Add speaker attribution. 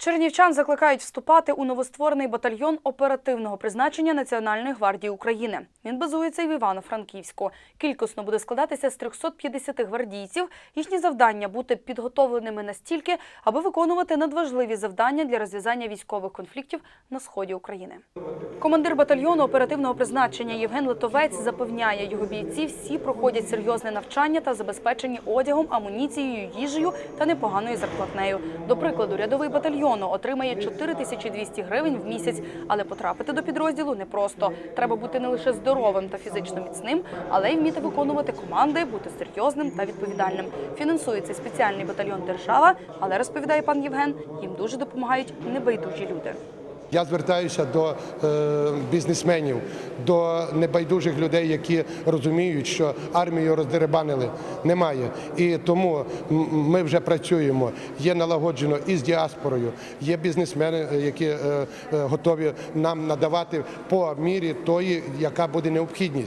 Speaker 1: Чернівчан закликають вступати у новостворений батальйон оперативного призначення Національної гвардії України. Він базується і в Івано-Франківську. Кількісно буде складатися з 350 гвардійців. Їхні завдання бути підготовленими настільки, аби виконувати надважливі завдання для розв'язання військових конфліктів на сході України. Командир батальйону оперативного призначення Євген Литовець запевняє, його бійці всі проходять серйозне навчання та забезпечені одягом, амуніцією, їжею та непоганою зарплатнею. До прикладу, рядовий батальйону отримає 4200 гривень в місяць, але потрапити до підрозділу непросто. Треба бути не лише здоровим та фізично міцним, але й вміти виконувати команди, бути серйозним та відповідальним. Фінансується спеціальний батальйон держава, але розповідає пан Євген, їм дуже допомагають небайдужі люди.
Speaker 2: Я звертаюся до е, бізнесменів, до небайдужих людей, які розуміють, що армію роздеребанили. Немає. І тому ми вже працюємо. Є налагоджено і з діаспорою, є бізнесмени, е, які е, готові нам надавати по мірі тої, яка буде необхідність.